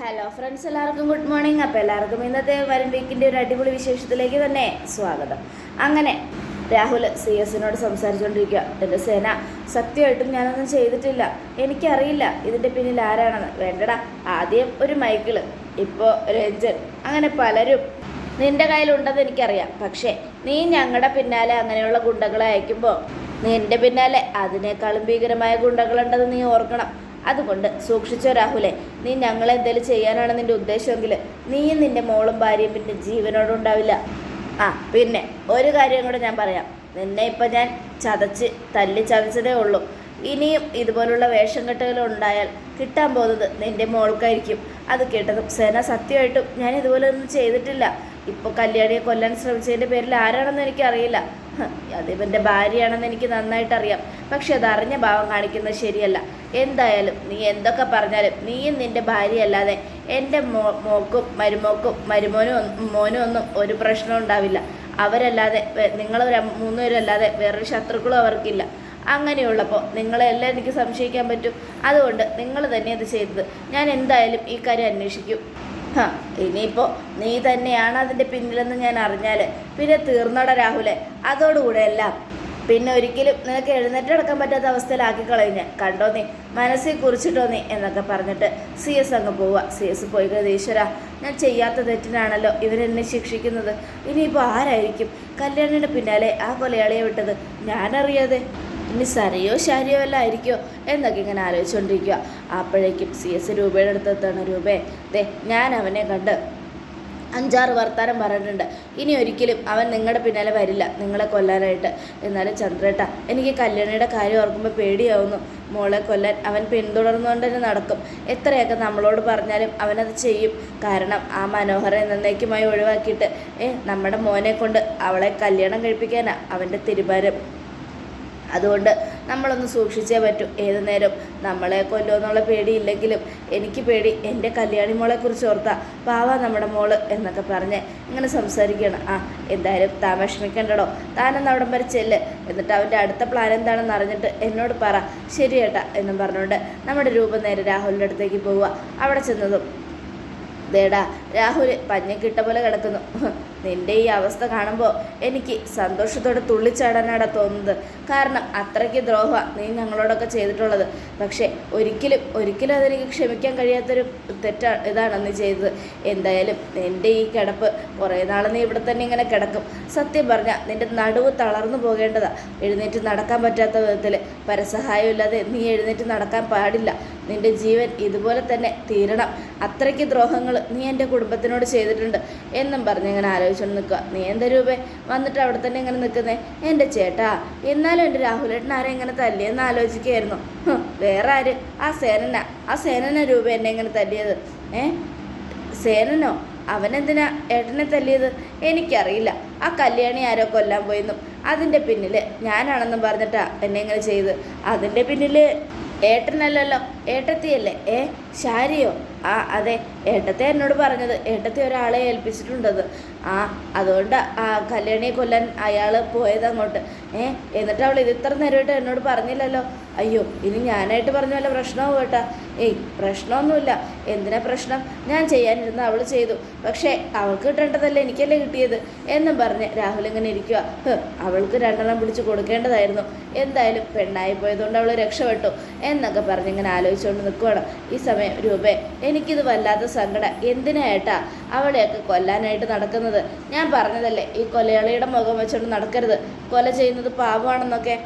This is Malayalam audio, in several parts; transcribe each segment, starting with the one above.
ഹലോ ഫ്രണ്ട്സ് എല്ലാവർക്കും ഗുഡ് മോർണിംഗ് അപ്പോൾ എല്ലാവർക്കും ഇന്നത്തെ വരും വീക്കിന്റെ ഒരു അടിപൊളി വിശേഷത്തിലേക്ക് തന്നെ സ്വാഗതം. അങ്ങനെ രാഹുൽ സി എസിനോട് സംസാരിച്ചുകൊണ്ടിരിക്കുക എന്റെ സേന സത്യമായിട്ടും ഞാനൊന്നും ചെയ്തിട്ടില്ല. എനിക്കറിയില്ല ഇതിന്റെ പിന്നിൽ ആരാണെന്ന്. വേണ്ടടാ ആദ്യം ഒരു മൈക്കിൾ ഇപ്പോൾ രഞ്ജൻ അങ്ങനെ പലരും നിന്റെ കയ്യിലുണ്ടെന്ന് എനിക്കറിയാം. പക്ഷേ നീ ഞങ്ങളുടെ പിന്നാലെ അങ്ങനെയുള്ള ഗുണ്ടകളെ അയക്കുമ്പോൾ നിന്റെ പിന്നാലെ അതിനേക്കാളും ഭീകരമായ ഗുണ്ടകളുണ്ടെന്ന് നീ ഓർക്കണം. അതുകൊണ്ട് സൂക്ഷിച്ചോ രാഹുലെ നീ ഞങ്ങളെ എന്തെങ്കിലും ചെയ്യാനാണ് നിന്റെ ഉദ്ദേശമെങ്കിൽ നീയും നിന്റെ മോളും ഭാര്യയും പിന്നെ ജീവനോടും ഉണ്ടാവില്ല. ആ പിന്നെ ഒരു കാര്യം കൂടെ ഞാൻ പറയാം. നിന്നെ ഇപ്പം ഞാൻ ചതച്ച് തല്ലി ചതച്ചതേ ഉള്ളൂ. ഇനിയും ഇതുപോലുള്ള വേഷം കെട്ടുകൾ ഉണ്ടായാൽ കിട്ടാൻ പോകുന്നത് നിന്റെ മോൾക്കായിരിക്കും. അത് കേട്ടതും സേന സത്യമായിട്ടും ഞാൻ ഇതുപോലെ ഒന്നും ചെയ്തിട്ടില്ല. ഇപ്പോൾ കല്യാണിയെ കൊല്ലാൻ ശ്രമിച്ചതിന്റെ പേരിൽ ആരാണെന്ന് എനിക്കറിയില്ല. അത് ഇവന്റെ ഭാര്യയാണെന്ന് എനിക്ക് നന്നായിട്ട് അറിയാം പക്ഷെ അത് അറിഞ്ഞ ഭാവം കാണിക്കുന്നത് ശരിയല്ല. എന്തായാലും നീ എന്തൊക്കെ പറഞ്ഞാലും നീയും നിന്റെ ഭാര്യയല്ലാതെ എന്റെ മോ മോക്കും മരുമോക്കും മരുമോനും മോനും ഒന്നും ഒരു പ്രശ്നം ഉണ്ടാവില്ല. അവരല്ലാതെ നിങ്ങൾ മൂന്നുപേരും അല്ലാതെ വേറൊരു ശത്രുക്കളും അവർക്കില്ല. അങ്ങനെയുള്ളപ്പോൾ നിങ്ങളെല്ലാം എനിക്ക് സംശയിക്കാൻ പറ്റും? അതുകൊണ്ട് നിങ്ങൾ തന്നെ ഇത് ചെയ്തത്. ഞാൻ എന്തായാലും ഈ കാര്യം അന്വേഷിക്കും. ഇനിയിപ്പോൾ നീ തന്നെയാണ് അതിന്റെ പിന്നിലെന്ന് ഞാൻ അറിഞ്ഞാൽ പിന്നെ തീർന്നട രാഹുലെ അതോടുകൂടെ എല്ലാം. പിന്നെ ഒരിക്കലും നിനക്ക് എഴുന്നേറ്റ് നടക്കാൻ പറ്റാത്ത അവസ്ഥയിലാക്കി കളഞ്ഞ കണ്ടോ നീ? മനസ്സിൽ കുറിച്ചിട്ടോ നീ? എന്നൊക്കെ പറഞ്ഞിട്ട് സി എസ് അങ്ങ് പോവുക. സി എസ് പോയി കഴിഞ്ഞ ഈശ്വര ഞാൻ ചെയ്യാത്ത തെറ്റിനാണല്ലോ ഇവരെന്നെ ശിക്ഷിക്കുന്നത്. ഇനിയിപ്പോൾ ആരായിരിക്കും കല്യാണിയുടെ പിന്നാലെ ആ കൊലയാളിയെ വിട്ടത്? ഞാനറിയാതെ. ഇനി സരയോ ശാരിയോ വല്ല ആയിരിക്കോ എന്നൊക്കെ ഇങ്ങനെ ആലോചിച്ചുകൊണ്ടിരിക്കുക അപ്പോഴേക്കും സി എസ് രൂപയുടെ അടുത്തെത്താണ് രൂപേ ദേ ഞാൻ അവനെ കണ്ട് അഞ്ചാറ് വർത്താനം പറഞ്ഞിട്ടുണ്ട്. ഇനി ഒരിക്കലും അവൻ നിങ്ങളുടെ പിന്നാലെ വരില്ല നിങ്ങളെ കൊല്ലാനായിട്ട്. എന്നാലും ചന്ദ്രേട്ട എനിക്ക് കല്യാണിയുടെ കാര്യം ഓർക്കുമ്പോൾ പേടിയാവുന്നു. മോളെ കൊല്ലാൻ അവൻ പിന്തുടർന്നുകൊണ്ട് തന്നെ നടക്കും. എത്രയൊക്കെ നമ്മളോട് പറഞ്ഞാലും അവനത് ചെയ്യും. കാരണം ആ മനോഹരെ നന്നേക്കുമായി ഒഴിവാക്കിയിട്ട് ഏ നമ്മുടെ മോനെ കൊണ്ട് അവളെ കല്യാണം കഴിപ്പിക്കാനാണ് അവന്റെ തിരുഭാരം അതുകൊണ്ട് നമ്മളൊന്ന് സൂക്ഷിച്ചേ പറ്റൂ. ഏതു നേരം നമ്മളെ കൊല്ലുമെന്നുള്ള പേടിയില്ലെങ്കിലും എനിക്ക് പേടി എന്റെ കല്യാണി മോളെക്കുറിച്ച് ഓർത്താ. പാവ നമ്മുടെ മോൾ എന്നൊക്കെ പറഞ്ഞ് ഇങ്ങനെ സംസാരിക്കുകയാണ്. ആ എന്തായാലും താൻ വിഷമിക്കണ്ടടോ. താനെന്ന് അവിടം വരെ ചെല്ല്. എന്നിട്ട് അവന്റെ അടുത്ത പ്ലാൻ എന്താണെന്ന് അറിഞ്ഞിട്ട് എന്നോട് പറ. ശരി ഏട്ടാ എന്നും പറഞ്ഞുകൊണ്ട് നമ്മുടെ രൂപം നേരെ രാഹുലിന്റെ അടുത്തേക്ക് പോവുക. അവിടെ ചെന്നതും ദേടാ രാഹുൽ പഞ്ഞക്കിട്ട പോലെ കിടക്കുന്നു. നിന്റെ ഈ അവസ്ഥ കാണുമ്പോൾ എനിക്ക് സന്തോഷത്തോടെ തുള്ളിച്ചാടാനാടാ തോന്നുന്നത്. കാരണം അത്രയ്ക്ക് ദ്രോഹ നീ ഞങ്ങളോടൊക്കെ ചെയ്തിട്ടുള്ളത്. പക്ഷേ ഒരിക്കലും ഒരിക്കലും അതെനിക്ക് ക്ഷമിക്കാൻ കഴിയാത്തൊരു തെറ്റാ ഇതാണ് നീ ചെയ്തത്. എന്തായാലും എന്റെ ഈ കിടപ്പ് കുറേ നാൾ നീ ഇവിടെ തന്നെ ഇങ്ങനെ കിടക്കും. സത്യം പറഞ്ഞാൽ നിന്റെ നടുവ് തളർന്നു പോകേണ്ടതാണ് എഴുന്നേറ്റ് നടക്കാൻ പറ്റാത്ത വിധത്തിൽ പരസഹായം ഇല്ലാതെ നീ എഴുന്നേറ്റ് നടക്കാൻ പാടില്ല. നിന്റെ ജീവൻ ഇതുപോലെ തന്നെ തീരണം. അത്രയ്ക്ക് ദ്രോഹങ്ങൾ നീ എന്റെ കുടുംബത്തിനോട് ചെയ്തിട്ടുണ്ട് എന്നും പറഞ്ഞ് ഇങ്ങനെ ആലോചിച്ചുകൊണ്ട് നിൽക്കുക നീ എന്താ രൂപേ? വന്നിട്ട് അവിടെ തന്നെ ഇങ്ങനെ നിൽക്കുന്നേ? എന്റെ ചേട്ടാ എന്നാലും എന്റെ രാഹുലേട്ടൻ ആരെ ഇങ്ങനെ തല്ലിയെന്ന് ആലോചിക്കുകയായിരുന്നു. വേറെ ആര്? ആ സേനന. ആ സേനന രൂപ എന്നെ ഇങ്ങനെ തല്ലിയത്. ഏ? സേനനോ? അവനെന്തിനാ ഏട്ടനെ തല്ലിയത്? എനിക്കറിയില്ല. ആ കല്യാണി ആരോ കൊല്ലാൻ പോയെന്നും അതിന്റെ പിന്നിൽ ഞാനാണെന്നും പറഞ്ഞിട്ടാ എന്നെ ഇങ്ങനെ ചെയ്ത്. അതിന്റെ പിന്നിൽ ഏട്ടനല്ലല്ലോ ഏട്ടത്തിയല്ലേ? ഏ ശാരിയോ? ആ അതെ ഏട്ടത്തെ എന്നോട് പറഞ്ഞത് ഏട്ടത്തെ ഒരാളെ ഏൽപ്പിച്ചിട്ടുണ്ടത്. ആ അതുകൊണ്ട് ആ കല്യാണിയെ കൊല്ലാൻ അയാൾ പോയത് അങ്ങോട്ട് ഏ എന്നിട്ട് അവൾ ഇത് ഇത്ര നേരമായിട്ട് എന്നോട് പറഞ്ഞില്ലല്ലോ. അയ്യോ ഇനി ഞാനായിട്ട് പറഞ്ഞ വല്ല പ്രശ്നവും കേട്ടാ. ഏയ് പ്രശ്നമൊന്നുമില്ല. എന്തിനാ പ്രശ്നം? ഞാൻ ചെയ്യാനിരുന്ന അവൾ ചെയ്തു. പക്ഷേ അവൾക്ക് കിട്ടേണ്ടതല്ലേ എനിക്കല്ലേ കിട്ടിയത്? എന്നും പറഞ്ഞ് രാഹുൽ ഇങ്ങനെ ഇരിക്കുക അവൾക്ക് രണ്ടെണ്ണം പിടിച്ച് കൊടുക്കേണ്ടതായിരുന്നു. എന്തായാലും പെണ്ണായി പോയതുകൊണ്ട് അവൾ രക്ഷപ്പെട്ടു. എന്നൊക്കെ പറഞ്ഞ് ഇങ്ങനെ ആലോചിച്ചുകൊണ്ട് നിൽക്കുകയാണ് ഈ സമയം രൂപേ എനിക്കിത് വല്ലാത്ത സങ്കടം. എന്തിനായിട്ടാ അവളെയൊക്കെ കൊല്ലാനായിട്ട് നടക്കുന്നത്? ഞാൻ പറഞ്ഞതല്ലേ ഈ കൊലയാളിയുടെ മുഖം വെച്ചുകൊണ്ട് നടക്കരുത്. കൊല ചെയ്യുന്നത് പാപമാണെന്നൊക്കെ.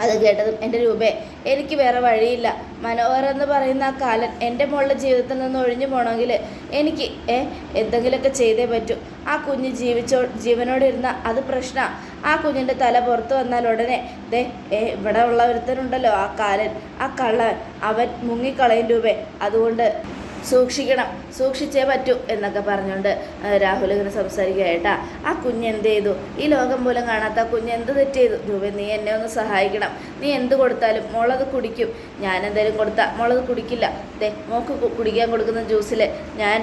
അത് കേട്ടതും എന്റെ രൂപേ എനിക്ക് വേറെ വഴിയില്ല. മനോഹർ എന്ന് പറയുന്ന ആ കാലൻ എന്റെ മോളുടെ ജീവിതത്തിൽ നിന്ന് ഒഴിഞ്ഞു പോകണമെങ്കിൽ എനിക്ക് ഏ എന്തെങ്കിലുമൊക്കെ ചെയ്തേ പറ്റൂ. ആ കുഞ്ഞ് ജീവിച്ചോ ജീവനോടെ ഇരുന്ന അത് പ്രശ്ന. ആ കുഞ്ഞിന്റെ തല പുറത്ത് വന്നാൽ ഉടനെ ദേ ഏ ഇവിടെ ഉള്ള ഒരുത്തനുണ്ടല്ലോ ആ കാലൻ ആ കള്ളൻ. അവൻ മുങ്ങിക്കളയും രൂപേ. അതുകൊണ്ട് സൂക്ഷിക്കണം സൂക്ഷിച്ചേ പറ്റൂ എന്നൊക്കെ പറഞ്ഞുകൊണ്ട് രാഹുൽ ഇങ്ങനെ സംസാരിക്കുക ഏട്ടാ ആ കുഞ്ഞ് എന്ത് ചെയ്തു? ഈ ലോകം പോലും കാണാത്ത ആ കുഞ്ഞ് എന്ത് തെറ്റ് ചെയ്തു? രൂപ നീ എന്നെ ഒന്ന് സഹായിക്കണം. നീ എന്ത് കൊടുത്താലും മുളക് കുടിക്കും. ഞാൻ എന്തായാലും കൊടുത്താൽ മുളക് കുടിക്കില്ല. ദേ മോക്ക് കുടിക്കാൻ കൊടുക്കുന്ന ജ്യൂസിൽ ഞാൻ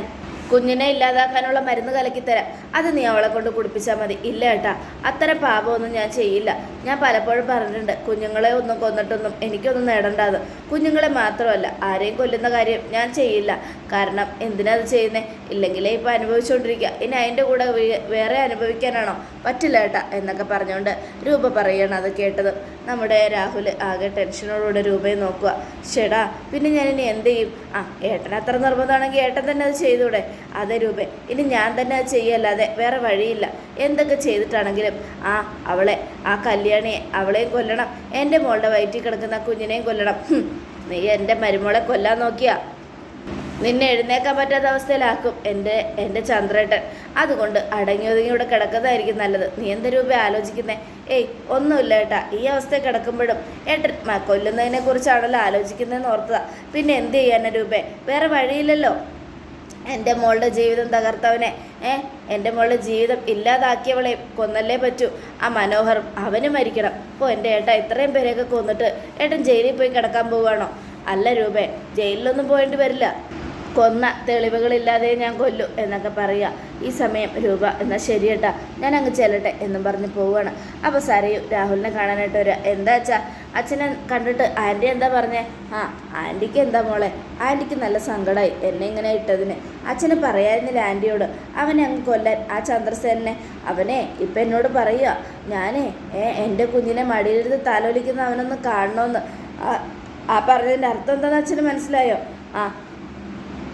കുഞ്ഞിനെ ഇല്ലാതാക്കാനുള്ള മരുന്ന് കലക്കിത്തരാം അത് നീ അവളെ കൊണ്ട് കുടിപ്പിച്ചാൽ മതി. ഇല്ല ഏട്ടാ അത്തരം പാപമൊന്നും ഞാൻ ചെയ്യില്ല. ഞാൻ പലപ്പോഴും പറഞ്ഞിട്ടുണ്ട് കുഞ്ഞുങ്ങളെ ഒന്നും കൊന്നിട്ടൊന്നും എനിക്കൊന്നും നേടണ്ടാത് കുഞ്ഞുങ്ങളെ മാത്രമല്ല ആരെയും കൊല്ലുന്ന കാര്യം ഞാൻ ചെയ്യില്ല. കാരണം എന്തിനാ അത് ചെയ്യുന്നേ? ഇല്ലെങ്കിലേ ഇപ്പം അനുഭവിച്ചുകൊണ്ടിരിക്കുക ഇനി അതിന്റെ കൂടെ വേറെ അനുഭവിക്കാനാണോ? പറ്റില്ല ഏട്ടാ എന്നൊക്കെ പറഞ്ഞുകൊണ്ട് രൂപ പറയണം അത് കേട്ടത്. നമ്മുടെ രാഹുൽ ആകെ ടെൻഷനോടുകൂടെ രൂപയെ നോക്കുക ചേടാ പിന്നെ ഞാൻ ഇനി എന്ത് ചെയ്യും? ആ ഏട്ടൻ അത്ര നിർബന്ധമാണെങ്കിൽ ഏട്ടൻ തന്നെ അത് ചെയ്തൂടെ? അതെ രൂപ ഇനി ഞാൻ തന്നെ അത് ചെയ്യല്ലാതെ വേറെ വഴിയില്ല. എന്തൊക്കെ ചെയ്തിട്ടാണെങ്കിലും ആ അവളെ ആ കല്യാണിയെ അവളെയും കൊല്ലണം. എന്റെ മോളുടെ വയറ്റിൽ കിടക്കുന്ന കുഞ്ഞിനെയും കൊല്ലണം. നീ എന്റെ മരുമോളെ കൊല്ലാൻ നോക്കിയാ. നിന്നെ എഴുന്നേക്കാൻ പറ്റാത്ത അവസ്ഥയിലാക്കും എന്റെ എന്റെ ചന്ദ്രേട്ടൻ. അതുകൊണ്ട് അടങ്ങി ഒതുങ്ങി ഇവിടെ കിടക്കുന്നതായിരിക്കും നല്ലത്. നീ എന്ത് രൂപ ആലോചിക്കുന്നേ? ഏയ് ഒന്നുമില്ല ഏട്ടാ. ഈ അവസ്ഥയിൽ കിടക്കുമ്പോഴും ഏട്ടൻ കൊല്ലുന്നതിനെ കുറിച്ചാണല്ലോ ആലോചിക്കുന്നതെന്ന് ഓർത്തതാ. പിന്നെ എന്ത് ചെയ്യാനാ രൂപേ? വേറെ വഴിയില്ലല്ലോ. എന്റെ മോളുടെ ജീവിതം തകർത്തവനെ ഏ? എന്റെ മോളുടെ ജീവിതം ഇല്ലാതാക്കിയവളെ കൊന്നല്ലേ പറ്റൂ. ആ മനോഹർ അവന് മരിക്കണം. അപ്പോൾ എന്റെ ഏട്ട ഇത്രയും പേരെയൊക്കെ കൊന്നിട്ട് ഏട്ടൻ ജയിലിൽ പോയി കിടക്കാൻ പോവുകയാണോ? അല്ല രൂപേ ജയിലിലൊന്നും പോയിട്ട് വരില്ല. കൊന്ന തെളിവുകളില്ലാതെ ഞാൻ കൊല്ലു എന്നൊക്കെ പറയുക ഈ സമയം രൂപ എന്നാൽ ശരിയേട്ടാ ഞാൻ അങ്ങ് ചെല്ലട്ടെ എന്നും പറഞ്ഞ് പോവുകയാണ് അപ്പോൾ സാരയും രാഹുലിനെ കാണാനായിട്ട് വരിക എന്താ വെച്ചാൽ അച്ഛനെ കണ്ടിട്ട് ആന്റി എന്താ പറഞ്ഞേ? ആ ആന്റിക്ക് എന്താ മോളെ? ആന്റിക്ക് നല്ല സങ്കടമായി എന്നെ ഇങ്ങനെ ഇട്ടതിന്. അച്ഛന് പറയായിരുന്നില്ല ആന്റിയോട് അവനെ അങ്ങ് കൊല്ലാൻ ആ ചന്ദ്രസേനെ അവനെ ഇപ്പം എന്നോട് പറയുക ഞാനേ എന്റെ കുഞ്ഞിനെ മടിയിലെടുത്ത് തലോലിക്കുന്ന അവനൊന്ന് കാണണമെന്ന് ആ പറഞ്ഞതിന്റെ അർത്ഥം എന്താണെന്ന് അച്ഛന് മനസ്സിലായോ? ആ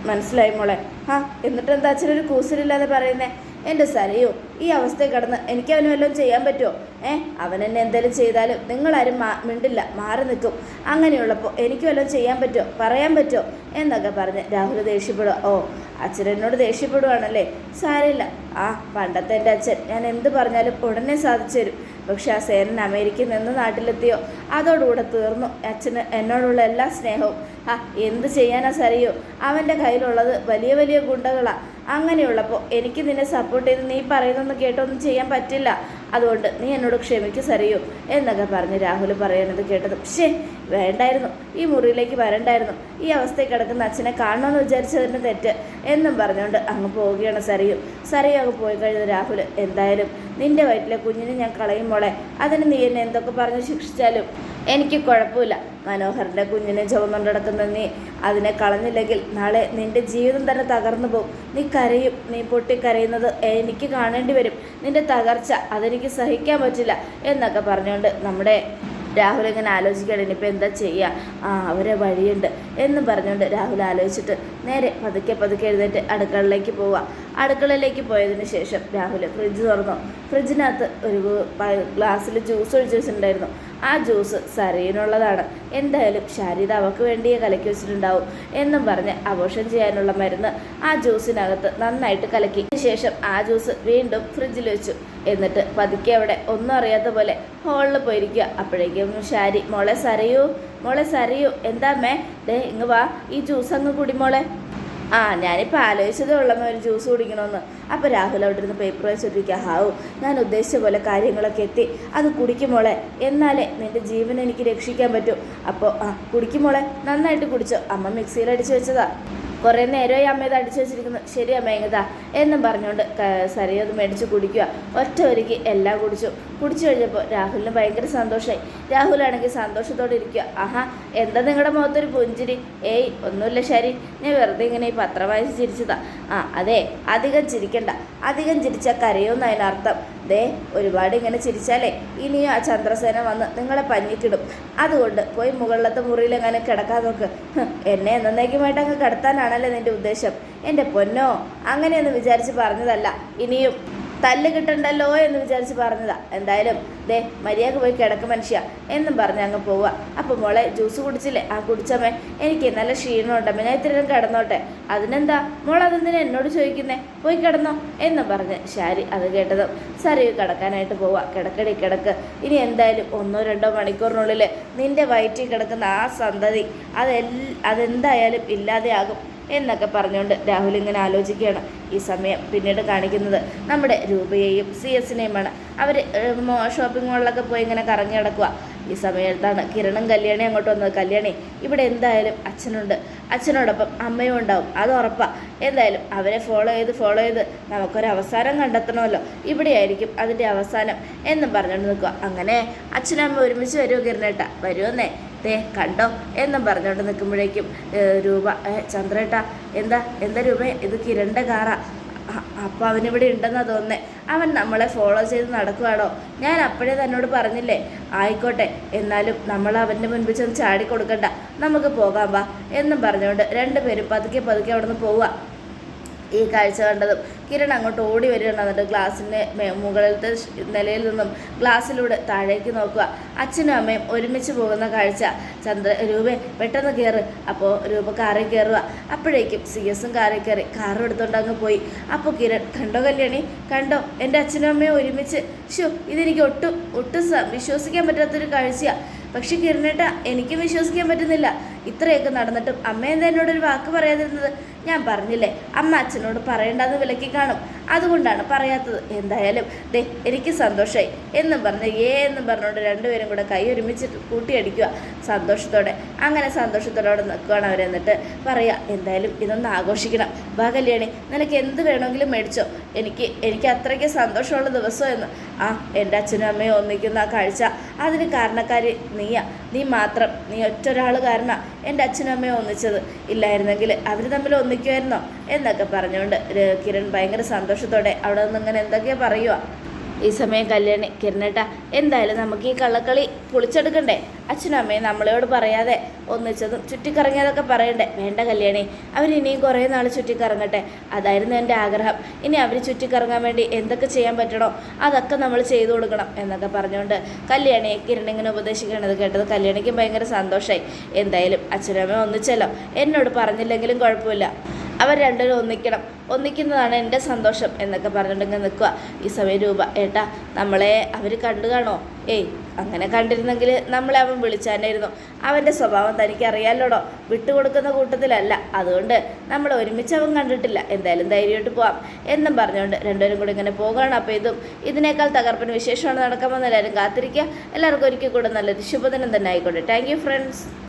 മനസ്സിലായി മോളെ. ആ എന്നിട്ട് എന്താ അച്ഛനൊരു കൂസലില്ലാതെ പറയുന്നേ? എന്റെ സരയോ ഈ അവസ്ഥയിൽ കിടന്ന് എനിക്ക് അവന് വല്ലതും ചെയ്യാൻ പറ്റുമോ ഏ അവൻ എന്നെ എന്തെങ്കിലും ചെയ്താലും നിങ്ങളാരും മാ മിണ്ടില്ല മാറി നിൽക്കും. അങ്ങനെയുള്ളപ്പോൾ എനിക്ക് വല്ലതും ചെയ്യാൻ പറ്റുമോ പറയാൻ പറ്റുമോ എന്നൊക്കെ പറഞ്ഞ് രാഹുൽ ദേഷ്യപ്പെടുക ഓ അച്ഛൻ എന്നോട് ദേഷ്യപ്പെടുവാണല്ലേ? സാരമില്ല. ആ പണ്ടത്തെ എന്റെ അച്ഛൻ. ഞാൻ എന്ത് പറഞ്ഞാലും ഉടനെ സാധിച്ചു തരും. പക്ഷെ ആ സേനൻ അമേരിക്കയിൽ നിന്ന് നാട്ടിലെത്തിയോ? അതോടുകൂടെ തീർന്നു. അച്ഛന് എന്നോടുള്ള എല്ലാ സ്നേഹവും. ആ എന്ത് ചെയ്യാനാ സറിയോ അവന്റെ കയ്യിലുള്ളത് വലിയ വലിയ ഗുണ്ടകളാണ് അങ്ങനെയുള്ളപ്പോൾ എനിക്ക് നിന്നെ സപ്പോർട്ട് ചെയ്ത് നീ പറയുന്നൊന്നും കേട്ടൊന്നും ചെയ്യാൻ പറ്റില്ല. അതുകൊണ്ട് നീ എന്നോട് ക്ഷമിക്കു സരയോ. എന്നൊക്കെ പറഞ്ഞ് രാഹുൽ പറയണത് കേട്ടത്. പക്ഷേ വേണ്ടായിരുന്നു. ഈ മുറിയിലേക്ക് വരണ്ടായിരുന്നു. ഈ അവസ്ഥയിൽ കിടക്കുന്ന അച്ഛനെ കാണണമെന്ന് വിചാരിച്ചതിന് തെറ്റ് എന്നും പറഞ്ഞുകൊണ്ട് അങ്ങ് പോവുകയാണ് സറിയും സറിയും അങ്ങ് പോയി കഴിഞ്ഞ രാഹുൽ. എന്തായാലും നിന്റെ വയറ്റിലെ കുഞ്ഞിനെ ഞാൻ കളയും മോളെ. അതിന് നീ എന്നെ എന്തൊക്കെ പറഞ്ഞ് ശിക്ഷിച്ചാലും എനിക്ക് കുഴപ്പമില്ല. മനോഹറിന്റെ കുഞ്ഞിനെ ചുവന്നുകൊണ്ടിടക്കുന്ന നീ അതിനെ കളഞ്ഞില്ലെങ്കിൽ നാളെ നിന്റെ ജീവിതം തന്നെ തകർന്നു പോകും. നീ കരയും. നീ പൊട്ടിക്കരയുന്നത് എനിക്ക് കാണേണ്ടി വരും. നിന്റെ തകർച്ച അതെനിക്ക് സഹിക്കാൻ പറ്റില്ല എന്നൊക്കെ പറഞ്ഞുകൊണ്ട് നമ്മുടെ രാഹുൽ ഇങ്ങനെ ആലോചിക്കുകയാണ് ഇനിയിപ്പോൾ എന്താ ചെയ്യുക ആ അവരെ വഴിയുണ്ട് എന്ന് പറഞ്ഞുകൊണ്ട് രാഹുൽ ആലോചിച്ചിട്ട് നേരെ പതുക്കെ പതുക്കെ എഴുന്നേറ്റ് അടുക്കളയിലേക്ക് പോവുക. അടുക്കളയിലേക്ക് പോയതിന് ശേഷം രാഹുൽ ഫ്രിഡ്ജ് തുറന്നു. ഫ്രിഡ്ജിനകത്ത് ഒരു ഗ്ലാസ്സിൽ ജ്യൂസ് ഒഴിച്ച് വെച്ചിട്ടുണ്ടായിരുന്നു ആ ജ്യൂസ് സരീനുള്ളതാണ്. എന്തായാലും ശാരീത അവൾക്ക് വേണ്ടിയേ കലക്കി വെച്ചിട്ടുണ്ടാവും എന്നും പറഞ്ഞ് അബോഷം ചെയ്യാനുള്ള മരുന്ന് ആ ജ്യൂസിനകത്ത് നന്നായിട്ട് കലക്കി. ശേഷം ആ ജ്യൂസ് വീണ്ടും ഫ്രിഡ്ജിൽ വെച്ചു. എന്നിട്ട് പതുക്കെ അവിടെ ഒന്നും അറിയാത്ത പോലെ ഹോളിൽ പോയിരിക്കുക. അപ്പോഴേക്കും ശാരി മോളെ സരയൂ മോളെ സരയൂ എന്താ മേ ദേ ഇങ്ങ് വാ ഈ ജ്യൂസ് അങ്ങ് കുടി മോളെ. ആ ഞാനിപ്പോൾ ആലോചിച്ചതേ ഉള്ളമ്മ ഒരു ജ്യൂസ് കുടിക്കണമെന്ന് അപ്പോൾ രാഹുൽ അവിടെ നിന്ന് പേപ്പർ വായിച്ചോണ്ടിരിക്കുക. ഹാവു ഞാൻ ഉദ്ദേശിച്ച പോലെ കാര്യങ്ങളൊക്കെ എത്തി. അത് കുടിക്കുമോളെ എന്നാലേ നിന്റെ ജീവൻ എനിക്ക് രക്ഷിക്കാൻ പറ്റൂ. അപ്പോൾ ആ കുടിക്കുമോളെ നന്നായിട്ട് കുടിച്ചോ. അമ്മ മിക്സിയിൽ അടിച്ചു വെച്ചതാ. കുറേ നേരമായി അമ്മ ഇത് അടിച്ചു വെച്ചിരിക്കുന്നു. ശരി അമ്മ ഇങ്ങതാ എന്നും പറഞ്ഞുകൊണ്ട് ക- സരി അത് മേടിച്ച് കുടിക്കുക. ഒറ്റ ഒരുക്കി എല്ലാം കുടിച്ചു. കുടിച്ചു കഴിഞ്ഞപ്പോൾ രാഹുലിന് ഭയങ്കര സന്തോഷമായി. രാഹുലാണെങ്കിൽ സന്തോഷത്തോടെ ഇരിക്കുക. ആഹാ എന്താ നിങ്ങളുടെ മുഖത്തൊരു പുഞ്ചിരി? ഏയ് ഒന്നുമില്ല ശരി. ഞാൻ വെറുതെ ഇങ്ങനെ ഈ പത്രം വായിച്ച് ചിരിച്ചതാ. ആ അതെ അധികം ചിരിക്കണ്ട. അധികം ചിരിച്ചാൽ കരയുമെന്ന് അതിനർത്ഥം. ദേ ഒരുപാട് ഇങ്ങനെ ചിരിച്ചാലേ ഇനിയും ആ ചന്ദ്രസേന വന്ന് നിങ്ങളെ പഞ്ഞിക്കിടും അതുകൊണ്ട് പോയി മുകളിലത്തെ മുറിയിൽ എങ്ങനെ കിടക്കാൻ നോക്ക്. എന്നെ എന്നേക്കുമായിട്ട് അങ്ങ് കിടത്താനാണല്ലേ നിന്റെ ഉദ്ദേശം? എന്റെ പൊന്നോ അങ്ങനെയൊന്നും വിചാരിച്ച് പറഞ്ഞതല്ല. ഇനിയും തല്ല് കിട്ടണ്ടല്ലോ എന്ന് വിചാരിച്ച് പറഞ്ഞതാ. എന്തായാലും ദേ മര്യാദ പോയി കിടക്ക് മനുഷ്യ എന്നും പറഞ്ഞ് അങ്ങ് പോവുക. അപ്പോൾ മോളെ ജ്യൂസ് കുടിച്ചില്ലേ? ആ കുടിച്ചമ്മേ. എനിക്ക് നല്ല ക്ഷീണമുണ്ടോ ഞാൻ ഇത്രയും കിടന്നോട്ടെ. അതിനെന്താ? മോൾ അതെന്തിനാ എന്നോട് ചോദിക്കുന്നേ? പോയി കിടന്നോ എന്നും പറഞ്ഞ് ശാരി അത് കേട്ടതും സരയു കിടക്കാനായിട്ട് പോവുക. കിടക്കടി കിടക്ക്. ഇനി എന്തായാലും ഒന്നോ രണ്ടോ മണിക്കൂറിനുള്ളിൽ നിന്റെ വയറ്റിൽ കിടക്കുന്ന ആ സന്തതി അതെൽ അതെന്തായാലും ഇല്ലാതെയാകും. എന്നൊക്കെ പറഞ്ഞുകൊണ്ട് രാഹുൽ ഇങ്ങനെ ആലോചിക്കുകയാണ് ഈ സമയം പിന്നീട് കാണിക്കുന്നത്. നമ്മുടെ രൂപയെയും സി എസിനെയുമാണ്. അവർ ഷോപ്പിംഗ് മോളിലൊക്കെ പോയി ഇങ്ങനെ കറങ്ങി കിടക്കുക ഈ സമയത്താണ് കിരണും കല്യാണി അങ്ങോട്ട് വന്നത്. കല്യാണി ഇവിടെ എന്തായാലും അച്ഛനുണ്ട്. അച്ഛനോടൊപ്പം അമ്മയും ഉണ്ടാവും. അത് ഉറപ്പാണ് എന്തായാലും അവരെ ഫോളോ ചെയ്ത് ഫോളോ ചെയ്ത് നമുക്കൊരു അവസാനം കണ്ടെത്തണമല്ലോ. ഇവിടെയായിരിക്കും അതിന്റെ അവസാനം എന്നും പറഞ്ഞുകൊണ്ട് നിൽക്കുക. അങ്ങനെ അച്ഛനും അമ്മ ഒരുമിച്ച് വരുമോ കിരണേട്ട? വരുമെന്നേ ദേ കണ്ടോ എന്നും പറഞ്ഞുകൊണ്ട് നിൽക്കുമ്പോഴേക്കും രൂപ ചന്ദ്രേട്ട എന്താ എന്താ രൂപ ഇത് കിരണ്ട കാറാ. അപ്പോൾ അവനിവിടെ ഉണ്ടെന്നാണ് തോന്നുന്നത് അവൻ നമ്മളെ ഫോളോ ചെയ്ത് നടക്കുവാണോ? ഞാൻ അപ്പോഴേ തന്നോട് പറഞ്ഞില്ലേ ആയിക്കോട്ടെ എന്നാലും നമ്മൾ അവന്റെ മുൻപിൽ ചെന്ന് ചാടി കൊടുക്കണ്ട നമുക്ക് പോകാം വാ എന്നും പറഞ്ഞുകൊണ്ട് രണ്ടുപേരും പതുക്കെ പതുക്കെ അവിടെ നിന്ന് പോവുക. ഈ കാഴ്ച കണ്ടതും കിരൺ അങ്ങോട്ട് ഓടി വരികയാണ് എന്നിട്ട് ഗ്ലാസിന്റെ മുകളിലത്തെ നിലയിൽ നിന്നും ഗ്ലാസ്സിലൂടെ താഴേക്ക് നോക്കുക. അച്ഛനും അമ്മയും ഒരുമിച്ച് പോകുന്ന കാഴ്ച. ചന്ദ്ര രൂപ പെട്ടെന്ന് കയറ് അപ്പോൾ രൂപ കാറിൽ കയറുക അപ്പോഴേക്കും സി എസും കാറിൽ കയറി കാറും എടുത്തുകൊണ്ട് അങ്ങ് പോയി. അപ്പോൾ കിരൺ കണ്ടോ കല്യാണി? കണ്ടോ? എന്റെ അച്ഛനും അമ്മയും ഒരുമിച്ച്. ഷോ ഇതെനിക്ക് ഒട്ടും ഒട്ടും വിശ്വസിക്കാൻ പറ്റാത്തൊരു കാഴ്ചയാണ് പക്ഷേ കിരണേട്ട എനിക്കും വിശ്വസിക്കാൻ പറ്റുന്നില്ല. ഇത്രയൊക്കെ നടന്നിട്ടും അമ്മ എന്താ എന്നോടൊരു വാക്ക് പറയാതിരുന്നത്? ഞാൻ പറഞ്ഞില്ലേ അമ്മ അച്ഛനോട് പറയേണ്ടെന്ന് വിലക്കി കാണും. അതുകൊണ്ടാണ് പറയാത്തത്. എന്തായാലും ദേ എനിക്ക് സന്തോഷമായി എന്നും പറഞ്ഞ് ഏ എന്നും പറഞ്ഞുകൊണ്ട് രണ്ടുപേരും കൂടെ കൈ ഒരുമിച്ച് കൂട്ടിയടിക്കുക. സന്തോഷത്തോടെ അങ്ങനെ സന്തോഷത്തോടെ അവിടെ നിൽക്കുകയാണ് അവരെന്നിട്ട് പറയുക എന്തായാലും ഇതൊന്ന് ആഘോഷിക്കണം. വാ കല്യാണി നിനക്ക് എന്ത് വേണമെങ്കിലും മേടിച്ചോ. എനിക്ക് എനിക്ക് അത്രയ്ക്ക് സന്തോഷമുള്ള ദിവസമെന്ന് ആ എന്റെ അച്ഛനും അമ്മയും ഒന്നിക്കുന്ന കാഴ്ച. അതിന് കാരണക്കാരി നീയാ. നീ മാത്രം. നീ ഒറ്റ ഒരാൾ കാരണം എന്റെ അച്ഛനും അമ്മയും ഒന്നിച്ചത്. ഇല്ലായിരുന്നെങ്കിൽ അവർ തമ്മിൽ ഒന്നിക്കുമായിരുന്നോ എന്നൊക്കെ പറഞ്ഞുകൊണ്ട് കിരൺ ഭയങ്കര സന്തോഷത്തോടെ അവിടെ നിന്ന് ഇങ്ങനെ എന്തൊക്കെയോ പറയുക ഈ സമയം കല്യാണി കിരണേട്ട എന്തായാലും നമുക്ക് ഈ കള്ളക്കളി പൊളിച്ചെടുക്കണ്ടേ? അച്ഛനും അമ്മയും നമ്മളോട് പറയാതെ ഒന്നിച്ചതും ചുറ്റിക്കറങ്ങിയതൊക്കെ പറയണ്ടേ? വേണ്ട കല്യാണി അവരിനിയും കുറേ നാൾ ചുറ്റിക്കറങ്ങട്ടെ. അതായിരുന്നു എന്റെ ആഗ്രഹം. ഇനി അവർ ചുറ്റിക്കറങ്ങാൻ വേണ്ടി എന്തൊക്കെ ചെയ്യാൻ പറ്റണോ അതൊക്കെ നമ്മൾ ചെയ്തു കൊടുക്കണം എന്നൊക്കെ പറഞ്ഞുകൊണ്ട് കല്യാണി കിരണിങ്ങനെ ഉപദേശിക്കണത് കേട്ടത് കല്യാണിക്ക് ഭയങ്കര സന്തോഷമായി എന്തായാലും അച്ഛനും അമ്മയും ഒന്നിച്ചല്ലോ. എന്നോട് പറഞ്ഞില്ലെങ്കിലും കുഴപ്പമില്ല. അവർ രണ്ടുപേരും ഒന്നിക്കണം. ഒന്നിക്കുന്നതാണ് എന്റെ സന്തോഷം എന്നൊക്കെ പറഞ്ഞിട്ടുണ്ടെങ്കിൽ നിൽക്കുക. ഈ സമയം രൂപ. ഏട്ടാ നമ്മളെ അവർ കണ്ടു കാണോ? ഏയ് അങ്ങനെ കണ്ടിരുന്നെങ്കിൽ നമ്മളെ അവൻ വിളിച്ചാനായിരുന്നു അവന്റെ സ്വഭാവം തനിക്ക് അറിയാലോടോ? വിട്ടുകൊടുക്കുന്ന കൂട്ടത്തിലല്ല. അതുകൊണ്ട് നമ്മൾ ഒരുമിച്ച് അവൻ കണ്ടിട്ടില്ല. എന്തായാലും ധൈര്യമായിട്ട് പോവാം എന്നും പറഞ്ഞുകൊണ്ട് രണ്ടുപേരും കൂടി ഇങ്ങനെ പോകുകയാണ് അപ്പോൾ ഇതും ഇതിനേക്കാൾ തകർപ്പിന് വിശേഷമാണ് നടക്കാമെന്ന് എല്ലാവരും കാത്തിരിക്കുക. എല്ലാവർക്കും ഒരിക്കൽ കൂടെ നല്ലൊരു ശുഭദിനം തന്നെ ആയിക്കോട്ടെ. Thank friends